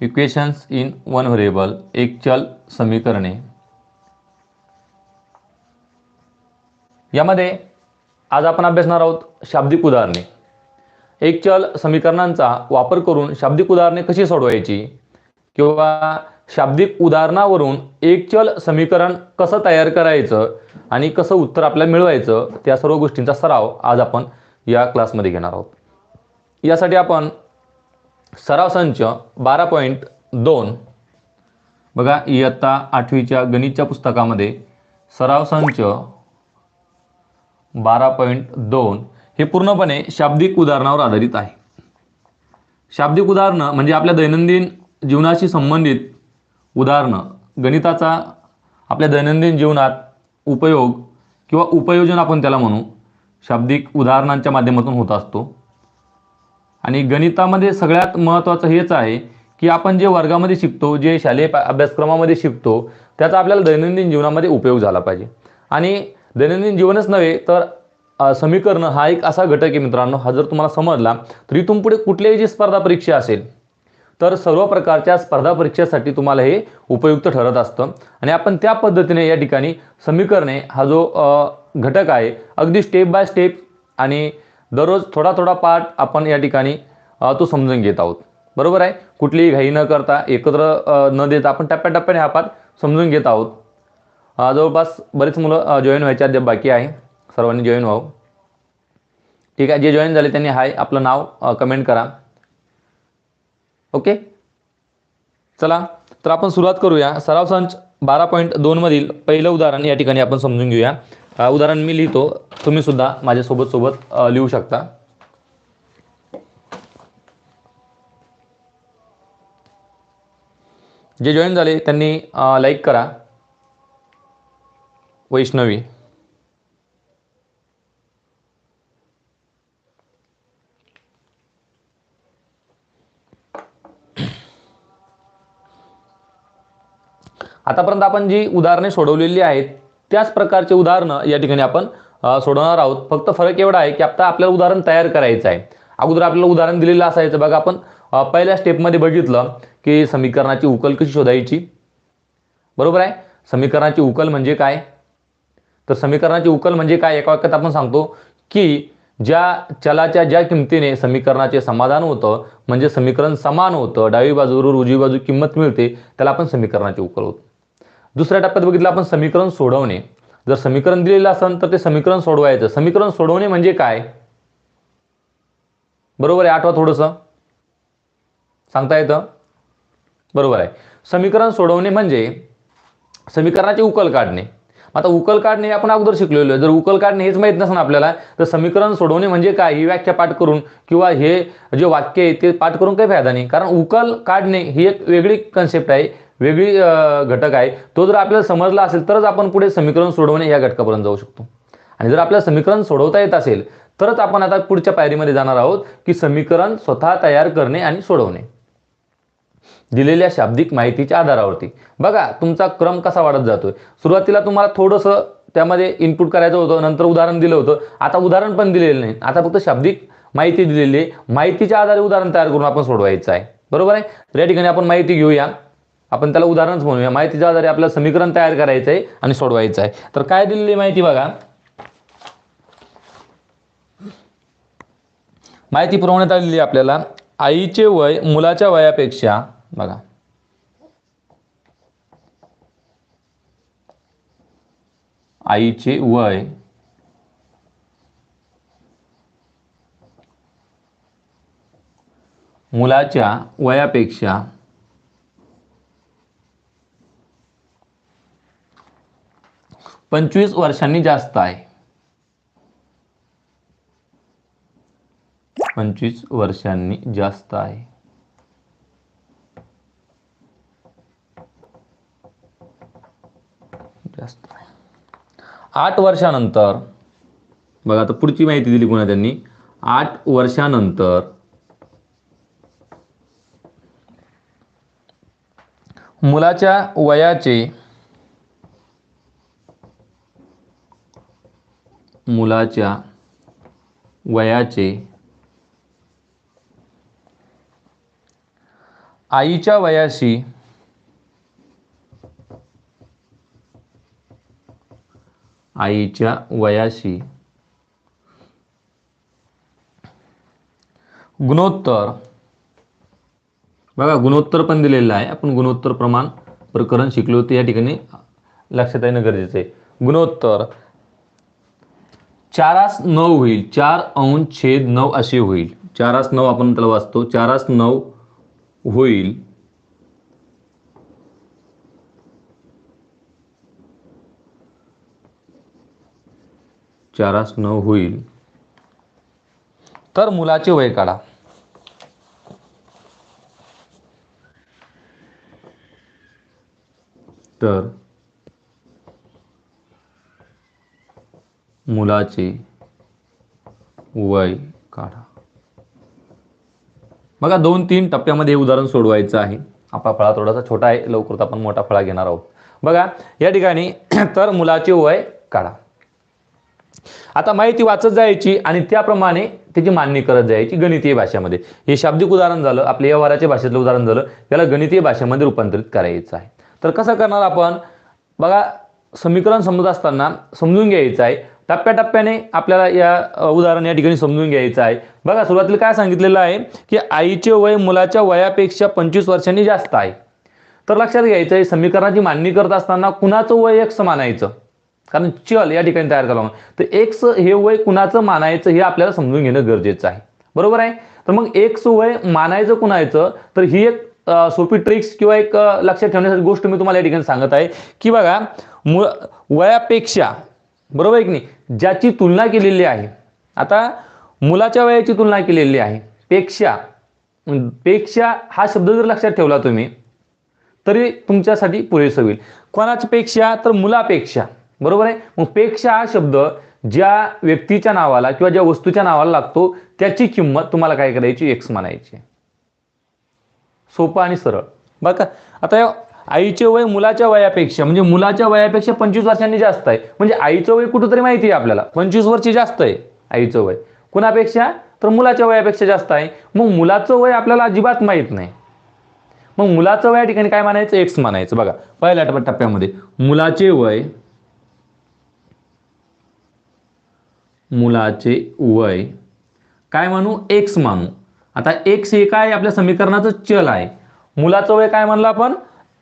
Equations in one variable एक चल समीकरणे. यामध्ये आज आपण अभ्यासणार आहोत शाब्दिक उदाहरणे. एक चल समीकरणांचा वापर करून शाब्दिक उदाहरणे कशी सोडवायची? किंवा शाब्दिक उदाहरणावरून एक चल समीकरण कसं तयार करायचं आणि कसं उत्तर आपल्याला मिळवायचं त्या सर्व गोष्टींचा सराव आज आपण या क्लासमध्ये घेणार आहोत. यासाठी आपण सराव संच बारा पॉईंट दोन. बघा इयत्ता आठवीच्या गणितच्या पुस्तकामध्ये सराव संच बारा पॉईंट दोन हे पूर्णपणे शाब्दिक उदाहरणावर आधारित आहे. शाब्दिक उदाहरणं म्हणजे आपल्या दैनंदिन जीवनाशी संबंधित उदाहरणं. गणिताचा आपल्या दैनंदिन जीवनात उपयोग किंवा उपयोजन आपण त्याला म्हणू शाब्दिक उदाहरणांच्या माध्यमातून होत असतो. आणि गणितामध्ये सगळ्यात महत्त्वाचं हेच आहे की आपण जे वर्गामध्ये शिकतो जे शालेय पा- अभ्यासक्रमामध्ये शिकतो त्याचा आपल्याला दैनंदिन जीवनामध्ये उपयोग झाला पाहिजे. आणि दैनंदिन जीवनच नव्हे तर समीकरणं हा एक असा घटक आहे मित्रांनो हा जर तुम्हाला समजला तर इथून पुढे कुठल्याही जी स्पर्धा परीक्षा असेल तर सर्व प्रकारच्या स्पर्धा परीक्षेसाठी तुम्हाला हे उपयुक्त ठरत असतं. आणि आपण त्या पद्धतीने या ठिकाणी समीकरणे हा जो घटक आहे अगदी स्टेप बाय स्टेप आणि दररोज थोडा थोडा पार्ट आपण या ठिकाणी तो समजून घेत आहोत. बरोबर आहे? कुठलीही घाई न करता एकत्र न देता आपण टप्प्याटप्प्याने हा पाठ समजून घेत आहोत. जवळपास बरेच मुलं जॉईन व्हायच्या अद्याप बाकी आहे. सर्वांनी जॉईन व्हावं. ठीक आहे? जे जॉईन झाले त्यांनी हाय आपलं नाव कमेंट करा. ओके चला. तर आपण सुरुवात करूया. सराव संच बारा पॉईंट दोनमधील पहिलं उदाहरण या ठिकाणी आपण समजून घेऊया. उदाहरण मी लिहितो. तुम्ही सुद्धा माझ्यासोबत सोबत लिहू शकता. जे जॉईन झाले त्यांनी लाईक करा. वैष्णवी. आतापर्यंत आपण जी उदाहरणे सोडवलेली आहेत त्याच प्रकारचे उदाहरणं या ठिकाणी आपण सोडवणार आहोत. फक्त फरक एवढा आहे की आता आपल्याला उदाहरण तयार करायचं आहे. अगोदर आपल्याला उदाहरण दिलेलं असायचं. बघा आपण पहिल्या स्टेपमध्ये बघितलं की समीकरणाची उकल कशी शोधायची? बरोबर आहे? समीकरणाची उकल म्हणजे काय? तर समीकरणाची उकल म्हणजे काय? एका वाक्यात आपण सांगतो की ज्या चलाच्या ज्या किमतीने समीकरणाचे समाधान होतं म्हणजे समीकरण समान होतं डावी बाजूवर उजवी बाजू किंमत मिळते त्याला आपण समीकरणाची उकल होतो. दुसऱ्या टप्प्यात बघितलं आपण समीकरण सोडवणे. जर समीकरण दिलेलं असेल तर ते समीकरण सोडवायचं. समीकरण सोडवणे म्हणजे काय? बरोबर आहे आठवा थोडंसं. सांगता येतं? बरोबर आहे. समीकरण सोडवणे म्हणजे समीकरणाची उकल काढणे. आता उकल काढणे आपण अगोदर शिकलेलो आहे. जर उकल काढणे हेच माहीत नसेल आपल्याला तर समीकरण सोडवणे म्हणजे काय? ही व्याख्या पाठ करून किंवा हे जे वाक्य आहे ते पाठ करून काही फायदा नाही. कारण उकल काढणे ही एक वेगळी कन्सेप्ट आहे. वेगळी घटक आहे. तो जर आपल्याला समजला असेल तरच आपण पुढे समीकरण सोडवणे या घटकापर्यंत जाऊ शकतो. आणि जर आपल्याला समीकरण सोडवता येत असेल तरच आपण आता पुढच्या पायरीमध्ये जाणार आहोत की समीकरण स्वतः तयार करणे आणि सोडवणे. दिलेल्या शाब्दिक माहितीच्या आधारावरती. बघा तुमचा क्रम कसा वाढत जातोय. सुरुवातीला तुम्हाला थोडंसं त्यामध्ये इनपुट करायचं होतं नंतर उदाहरण दिलं होतं. आता उदाहरण पण दिलेलं नाही. आता फक्त शाब्दिक माहिती दिलेली आहे. माहितीच्या आधारे उदाहरण तयार करून आपण सोडवायचं आहे. बरोबर आहे? तर या ठिकाणी आपण माहिती घेऊया. आपण त्याला उदाहरणच म्हणूया. माहितीच्या आधारे आपल्याला समीकरण तयार करायचं आहे आणि सोडवायचं आहे तर काय दिलेली माहिती बघा. माहिती पुरवण्यात आलेली आपल्याला आईचे वय मुलाच्या वयापेक्षा बघा. आईचे वय मुलाच्या वयापेक्षा पंचवीस वर्षांनी जास्त आहे. पंचवीस वर्षांनी जास्त आहे. जास्त आठ वर्षानंतर बघा आता पुढची माहिती दिली कोणा त्यांनी. आठ वर्षानंतर मुलाच्या वयाचे मुलाच्या वयाचे आईच्या वयाशी आईच्या वयाशी गुणोत्तर. बघा गुणोत्तर पण दिलेलं आहे. आपण गुणोत्तर प्रमाण प्रकरण शिकलो होते. या ठिकाणी लक्षात येणं गरजेचं आहे. गुणोत्तर. चारास नऊ होईल. चार अंश छेद नऊ असे होईल. चारास नऊ आपण त्याला वाचतो. चारास नऊ होईल. चारास नऊ होईल. तर मुलाचे वय काढा. तर मुलाचे वय काढा. बघा दोन तीन टप्प्यामध्ये हे उदाहरण सोडवायचं आहे. आपला फळा थोडासा छोटा आहे लवकरच आपण मोठा फळा घेणार आहोत. बघा या ठिकाणी तर मुलाचे वय काढा. आता माहिती वाचत जायची आणि त्याप्रमाणे त्याची मांडणी करत जायची गणितीय भाषेमध्ये. हे शाब्दिक उदाहरण झालं आपल्या व्यवहाराच्या भाषेतलं उदाहरण झालं त्याला गणितीय भाषेमध्ये रूपांतरित करायचं आहे. तर कसं करणार आपण? बघा समीकरण समजत असताना समजून घ्यायचं आहे. टप्प्याटप्प्याने आपल्याला या उदाहरण या ठिकाणी समजून घ्यायचं आहे. बघा सुरुवातीला काय सांगितलेलं आहे की आईचे वय मुलाच्या वयापेक्षा पंचवीस वर्षांनी जास्त आहे. तर लक्षात घ्यायचं आहे समीकरणाची मांडणी करत असताना कुणाचं वय एक्स मानायचं? कारण चल या ठिकाणी तयार करावं तर एक्स हे वय कुणाचं मानायचं हे आपल्याला समजून घेणं गरजेचं आहे. बरोबर आहे? तर मग एक्स वय मानायचं कुणायचं तर ही एक सोपी ट्रिक्स किंवा एक लक्षात ठेवण्यासाठी गोष्ट मी तुम्हाला या ठिकाणी सांगत आहे की बघा मु वयापेक्षा बरोबर आहे की नाही? ज्याची तुलना केलेली आहे. आता मुलाच्या वयाची तुलना केलेली आहे. पेक्षा पेक्षा हा शब्द जर लक्षात ठेवला तुम्ही तरी तुमच्यासाठी पुरेसं होईल. कोणाच्या पेक्षा? तर मुलापेक्षा. बरोबर आहे? मग पेक्षा हा शब्द ज्या व्यक्तीच्या नावाला किंवा ज्या वस्तूच्या नावाला लागतो त्याची किंमत तुम्हाला काय करायची? एक्स म्हणायची सोपं आणि सरळ. बघा आता आईचे वय मुलाच्या वयापेक्षा म्हणजे मुलाच्या वयापेक्षा पंचवीस वर्षांनी जास्त आहे. म्हणजे आईचं वय कुठंतरी माहिती आहे आपल्याला. पंचवीस वर्ष जास्त आहे आईचं वय. कुणापेक्षा? तर मुलाच्या वयापेक्षा जास्त आहे. मग मुलाचं वय आपल्याला अजिबात माहीत नाही. मग मुलाचं वय या ठिकाणी काय मानायचं एक्स मानायचं बघा पहिल्या टप्प्या- टप्प्यामध्ये मुलाचे वय मुलाचे वय काय मानू एक्स मानू. आता एक्स हे काय? आपल्या समीकरणाचं चल आहे. मुलाचं वय काय म्हणलं आपण?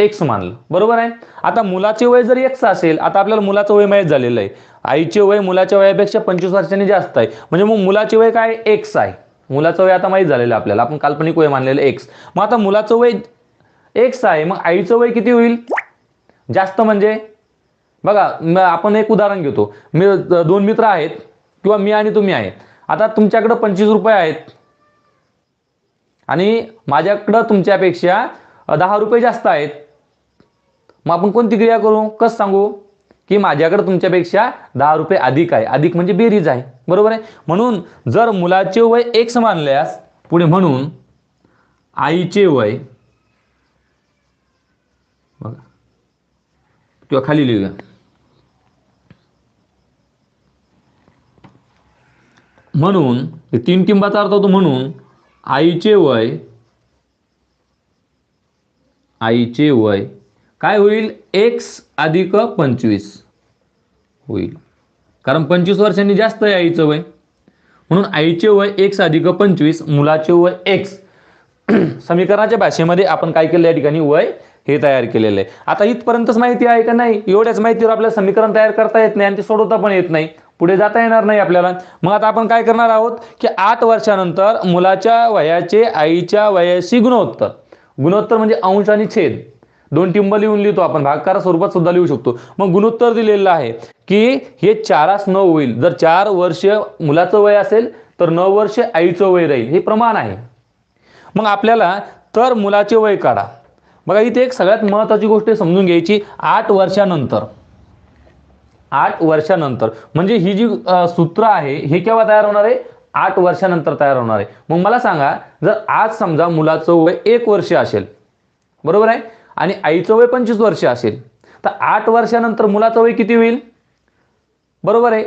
एक्स मानलं. बरोबर आहे? आता मुलाचे वय जर एक्स असेल आता आपल्याला मुलाचं वय माहीत झालेलं आहे. आईचे वय मुलाच्या वयापेक्षा पंचवीस वर्षांनी जास्त आहे. म्हणजे मग मुलाचे वय काय? एक्स आहे. मुलाचं वय आता माहीत झालेलं आहे आपल्याला. आपण काल्पनिक वय मानलेलं एक्स मग आता मुलाचं वय एक्स आहे मग आईचं वय किती होईल? जास्त म्हणजे? बघा आपण एक उदाहरण घेतो. मी दोन मित्र आहेत किंवा मी आणि तुम्ही आहे आता तुमच्याकडं पंचवीस रुपये आहेत. आणि माझ्याकडं तुमच्यापेक्षा दहा रुपये जास्त आहेत. मग आपण कोणती क्रिया करू? कसं सांगू? की माझ्याकडे तुमच्यापेक्षा दहा रुपये अधिक आहे. अधिक म्हणजे बेरीज आहे. बरोबर आहे? म्हणून जर मुलाचे वय एक्स मानल्यास पुढे म्हणून आईचे वय बघा. किंवा खाली लिहूया. म्हणून तीन टिंबाचा अर्थ होतो म्हणून आईचे वय आईचे वय काय होईल? एक्स अधिक पंचवीस. होईल. कारण पंचवीस वर्षांनी जास्त आहे आईचं वय. म्हणून आईचे वय एक्स अधिक पंचवीस मुलाचे वय एक्स समीकरणाच्या भाषेमध्ये आपण काय केलं या ठिकाणी? वय हे तयार केलेलं आहे. आता इथपर्यंतच माहिती आहे का नाही? एवढ्याच माहितीवर आपल्याला समीकरण तयार करता येत नाही आणि ते सोडवता पण येत नाही. पुढे जाता येणार नाही आपल्याला. मग आता आपण काय करणार आहोत? की आठ वर्षानंतर मुलाच्या वयाचे आईच्या वयाशी गुणोत्तर. गुणोत्तर म्हणजे अंश आणि छेद. दोन टिंब लिहून लिहितो आपण. भागकार स्वरूपात सुद्धा लिहू शकतो. मग गुणोत्तर दिलेलं आहे की हे चारास नऊ होईल. जर चार वर्ष मुलाचं वय असेल तर नऊ वर्ष आईचं वय राहील. हे प्रमाण आहे. मग आपल्याला तर मुलाचे वय काढा. बघा इथे एक सगळ्यात महत्त्वाची गोष्ट समजून घ्यायची. आठ वर्षानंतर. आठ वर्षानंतर. म्हणजे ही जी सूत्र आहे हे केव्हा तयार होणार आहे? आठ वर्षानंतर तयार होणार आहे. मग मला सांगा जर आज समजा मुलाचं वय एक वर्ष असेल बरोबर आहे? आणि आईचं वय पंचवीस वर्ष असेल तर आठ वर्षानंतर मुलाचं वय किती होईल? बरोबर आहे.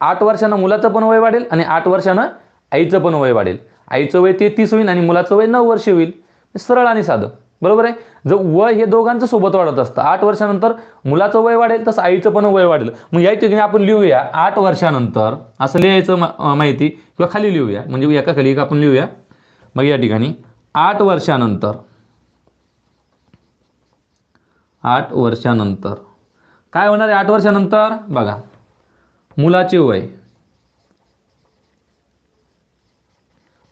आठ वर्षानं मुलाचं पण वय वाढेल आणि आठ वर्षानं आईचं पण वय वाढेल. आईचं वय तेहतीस होईल आणि मुलाचं वय नऊ वर्ष होईल. सरळ आणि साधं. बरोबर आहे? जर वय हे दोघांचं सोबत वाढत असतं आठ वर्षानंतर मुलाचं वय वाढेल तसं आईचं पण वय वाढेल. मग या ठिकाणी आपण लिहूया आठ वर्षानंतर असं लिहायचं माहिती किंवा खाली लिहूया म्हणजे एका खाली एक आपण लिहूया. मग या ठिकाणी आठ वर्षानंतर आठ वर्षानंतर. काय होणार आहे आठ वर्षानंतर? बघा. मुलाचे वय.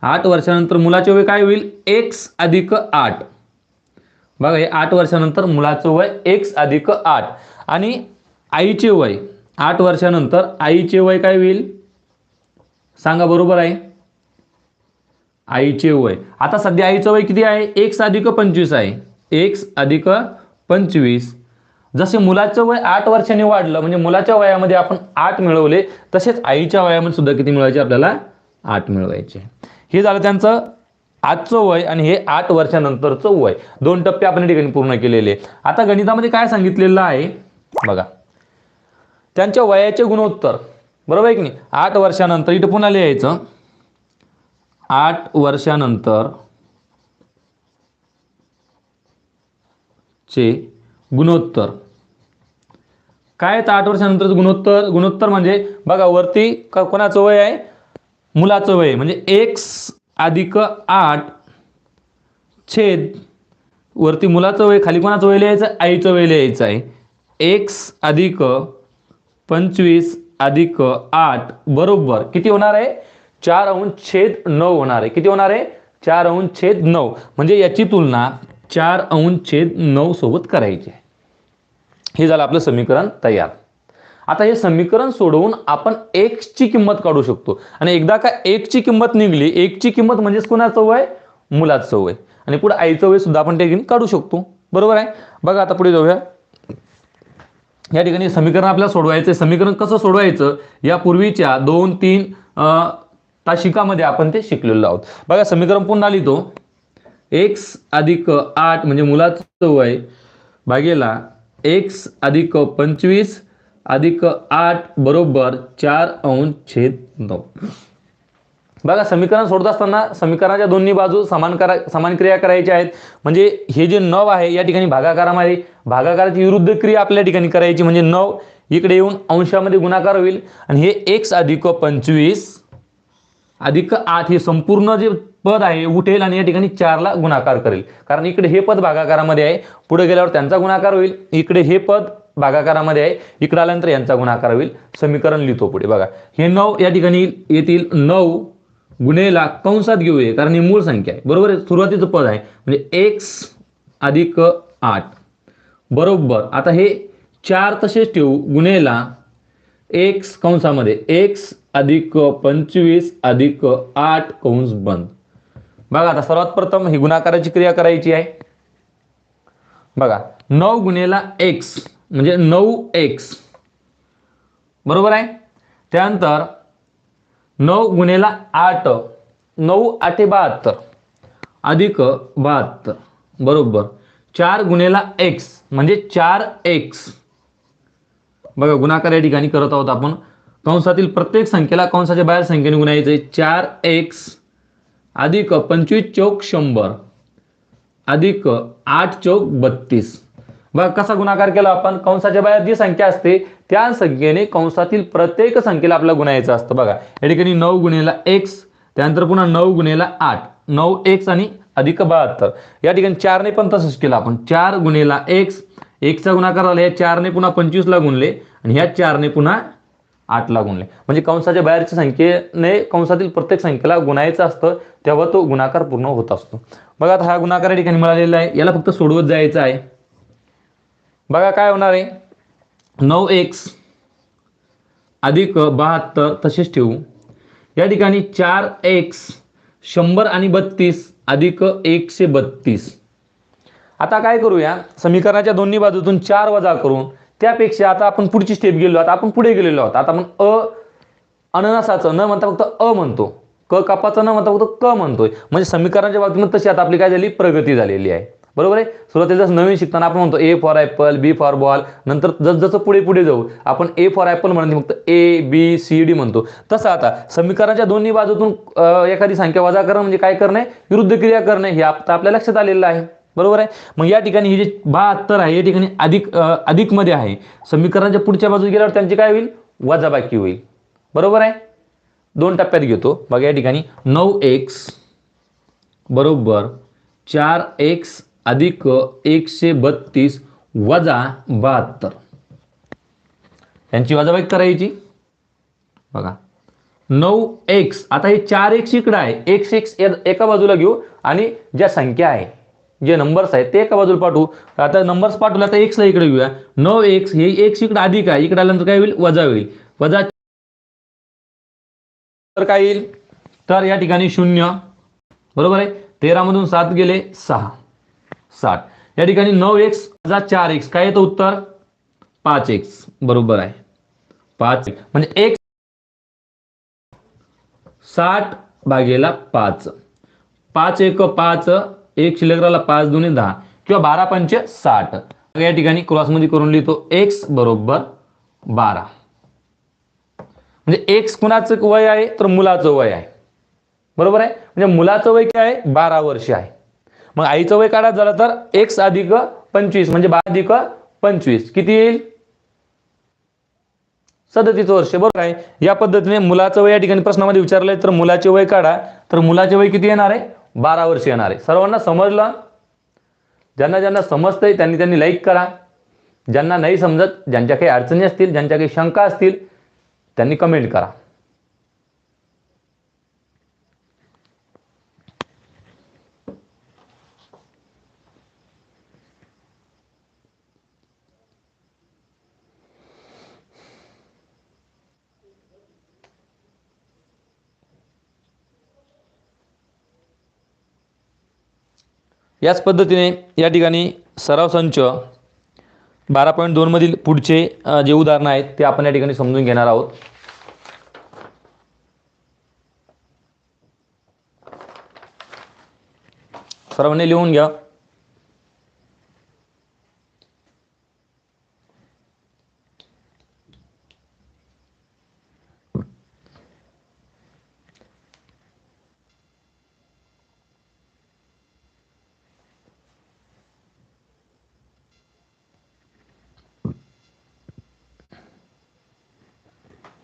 आठ वर्षानंतर मुलाचे वय काय होईल? एक्स अधिक आठ. बघा हे आठ वर्षानंतर मुलाचं वय एक्स अधिक आठ. आणि आईचे वय. आठ वर्षानंतर आईचे वय काय होईल? सांगा बरोबर आहे. आईचे वय. आता सध्या आईचं वय किती आहे? एक्स अधिक पंचवीस आहे. एक्स अधिक पंचवीस. जसे मुलाचं वय आठ वर्षांनी वाढलं म्हणजे मुलाच्या वयामध्ये आपण आठ मिळवले तसेच आईच्या वयामध्ये सुद्धा किती मिळवायचे आपल्याला? आठ मिळवायचे. हे झालं त्यांचं आजचं वय आणि हे आठ वर्षानंतरचं वय. दोन टप्पे आपण ठिकाणी पूर्ण केलेले. आता गणितामध्ये काय सांगितलेलं आहे? बघा. त्यांच्या वयाचे गुणोत्तर. बरोबर आहे की नाही? आठ वर्षानंतर इथं पुन्हा लिहायचं. आठ वर्षानंतर चे गुणोत्तर. काय येतं आठ वर्षानंतर गुणोत्तर? गुणोत्तर म्हणजे बघा वरती कोणाचं वय आहे? मुलाचं वय. म्हणजे एक्स अधिक आठ छेद वरती मुलाचं वय खाली कोणाचं वय लिहायचं? आईचं वय लिहायचं आहे. एक्स अधिक पंचवीस अधिक आठ बरोबर किती होणार आहे? चार अंश छेद नऊ होणार आहे. किती होणार आहे? चार अंश छेद नऊ. म्हणजे याची तुलना चार अंश छेद नऊ सोबत करायचे. हे झालं आपलं समीकरण तयार. आता हे समीकरण सोडवून आपण एक्सची किंमत काढू शकतो. आणि एकदा का एकची किंमत निघली एकची किंमत म्हणजेच कोणाचं वय? मुलाचं वय. आणि पुढे आईचं वय सुद्धा आपण त्या ठिकाणी काढू शकतो. बरोबर आहे? बघा आता पुढे जाऊया. या ठिकाणी समीकरण आपल्याला सोडवायचं समीकरण कसं सोडवायचं? या पूर्वीच्या दोन तीन ताशिकामध्ये आपण ते शिकलेलो आहोत. बघा समीकरण पुन्हा लिहितो. एक्स अधिक आठ म्हणजे मुलाचं वय भागेला एक्स अधिक पंचवीस अधिक आठ बरोबर चार अंश छेद नऊ. बघा समीकरण सोडत असताना समीकरणाच्या दोन्ही बाजू समान करा समान क्रिया करायच्या आहेत. म्हणजे हे जे नव आहे या ठिकाणी भागाकारामध्ये भागाकाराची विरुद्ध क्रिया आपल्या ठिकाणी करायची म्हणजे नव इकडे येऊन अंशामध्ये गुणाकार होईल. आणि हे एक्स अधिक पंचवीस अधिक आठ हे संपूर्ण जे पद आहे उठेल आणि या ठिकाणी चारला गुणाकार करेल. कारण इकडे हे पद भागाकारामध्ये आहे. पुढे गेल्यावर त्यांचा गुणाकार होईल. इकडे हे पद भागाकारामध्ये आहे. इकडे आल्यानंतर यांचा गुणाकार होईल. समीकरण लिहितो पुढे. बघा. हे नऊ या ठिकाणी येतील. नऊ गुन्हेला कंसात घेऊया कारण ही मूळ संख्या आहे. बरोबर आहे? सुरुवातीचं पद आहे. म्हणजे एक्स अधिक आठ. बरोबर. आता हे चार तसेच ठेवू. गुन्हेला एक्स कंसामध्ये. एक्स अधिक पंचवीस अधिक आठ कंस बंद. बघा आता सर्वात प्रथम ही गुणाकाराची क्रिया करायची आहे. बघा नऊ गुन्हेला एक्स म्हणजे नऊ एक्स. बरोबर आहे? त्यानंतर नऊ गुन्हेला आठ नऊ आठे बहात्तर अधिक बहात्तर. बरोबर. चार गुन्हेला एक्स म्हणजे चार एक्स. बघा गुणाकार या ठिकाणी करत आहोत आपण. कंसातील प्रत्येक संख्येला कंसाच्या बाहेर संख्येने गुणायचे चार एक्स अधिक पंचवीस चौक शंभर अधिक आठ चौक बत्तीस. बघा कसा गुणाकार केला आपण? कंसाच्या बाहेर जी संख्या असते त्या संख्येने कंसातील प्रत्येक संख्येला आपल्याला गुणायचं असतं. बघा या ठिकाणी नऊ गुणेला एक्स त्यानंतर पुन्हा नऊ गुणेला आठ. नऊ एक्स आणि अधिक बहात्तर. या ठिकाणी चारने पण तसंच केलं आपण. चार गुणेला एक्स एकचा गुणाकार झाला. या चारने पुन्हा पंचवीसला गुणले आणि ह्या चारने पुन्हा आठला गुणले. म्हणजे कंसाच्या बाहेरच्या संख्येने कंसातील प्रत्येक संख्येला गुणायचं असतं तेव्हा तो गुणाकार पूर्ण होत असतो. बघा आता हा गुणाकार या ठिकाणी मिळालेला आहे. याला फक्त सोडवत जायचं आहे. बघा काय होणार आहे? नऊ एक्स अधिक बहात्तर तसेच ठेवू. या ठिकाणी चार एक्स शंभर आणि बत्तीस अधिक एकशे बत्तीस. आता काय करूया? समीकरणाच्या दोन्ही बाजूतून चार वजा करून त्यापेक्षा आता आपण पुढची स्टेप गेलो आहोत आपण पुढे गेलेलो आहोत. आता आपण अ अननसाचं न म्हणता फक्त अ म्हणतो. क कापाचं न म्हणता फक्त क म्हणतोय. म्हणजे समीकरणाच्या बाबतीत तशी आता आपली काय झाली? प्रगती झालेली आहे. बरोबर आहे? सुरुवातीला जसं नवीन शिकताना आपण म्हणतो A for apple B for ball नंतर जस जसं पुढे पुढे जाऊ आपण ए फॉर ॲपल म्हणतो फक्त ए बी सी डी म्हणतो. तसं आता समीकरणाच्या दोन्ही बाजूतून एखादी संख्या वजा करणं म्हणजे काय करणे विरुद्ध क्रिया करणे हे आता आपल्या लक्षात आलेलं आहे. बरोबर आहे? मग या ठिकाणी ही जे बहात्तर आहे या ठिकाणी अधिक अधिक अधिकमध्ये आहे. समीकरणाच्या पुढच्या बाजूला गेल्यावर त्यांची काय होईल? वजाबाकी होईल. बरोबर आहे? दोन टप्प्यात घेतो. बघा या ठिकाणी नऊ एक्स बरोबर चार एक्स अधिक एकशे बत्तीस वजा बहात्तर. यांची वजाबाकी करायची? बघा. नऊ एक्स. आता हे चार एक्स इकडं आहे. एक्स एक्स एका बाजूला घेऊ आणि ज्या संख्या आहे. जे नंबर्स आहेत ते एका बाजूला पाठवू. आता नंबर्स पाठवले आता एक्सला इकडे घेऊया. नऊ एक्स हे एक्स इकडे अधिक आहे. इकडे आल्यानंतर काय होईल? वजा होईल. वजा तर काय येईल? तर या ठिकाणी शून्य. बरोबर आहे? तेरामधून सात गेले सहा. साठ. या ठिकाणी नऊ एक्स वजा चार एक्स काय येतं उत्तर? पाच एक्स बरोबर आहे. पाच म्हणजे एक साठ भागेला पाच. पाच एक पाच एक शिल्लक राहिला पाच दोन्ही दहा किंवा बारा पंचे साठ. या ठिकाणी क्रॉसमध्ये करून लिहितो एक्स बरोबर बारा. म्हणजे एक्स कुणाचं वय आहे? तर मुलाचं वय आहे. बरोबर आहे? म्हणजे मुलाचं वय काय आहे? बारा वर्ष आहे. मग आईचं वय काढायचं झालं तर एक्स अधिक पंचवीस म्हणजे बारा अधिक पंचवीस. किती येईल? सदतीस वर्ष. बरोबर आहे? या पद्धतीने मुलाचं वय या ठिकाणी प्रश्नामध्ये विचारलंय तर मुलाचे वय काढा. तर मुलाचे वय किती येणार आहे? बारा वर्ष येणार आहे. सर्वांना समजलं? ज्यांना ज्यांना समजतंय त्यांनी त्यांनी लाईक करा. ज्यांना नाही समजत ज्यांच्या काही अडचणी असतील ज्यांच्या काही शंका असतील त्यांनी कमेंट करा. याच पद्धतीने या ठिकाणी सराव संच बारा पॉईंट दोनमधील पुढचे जे उदाहरणं आहेत ते आपण या ठिकाणी समजून घेणार आहोत. सर्वांनी लिहून घ्या.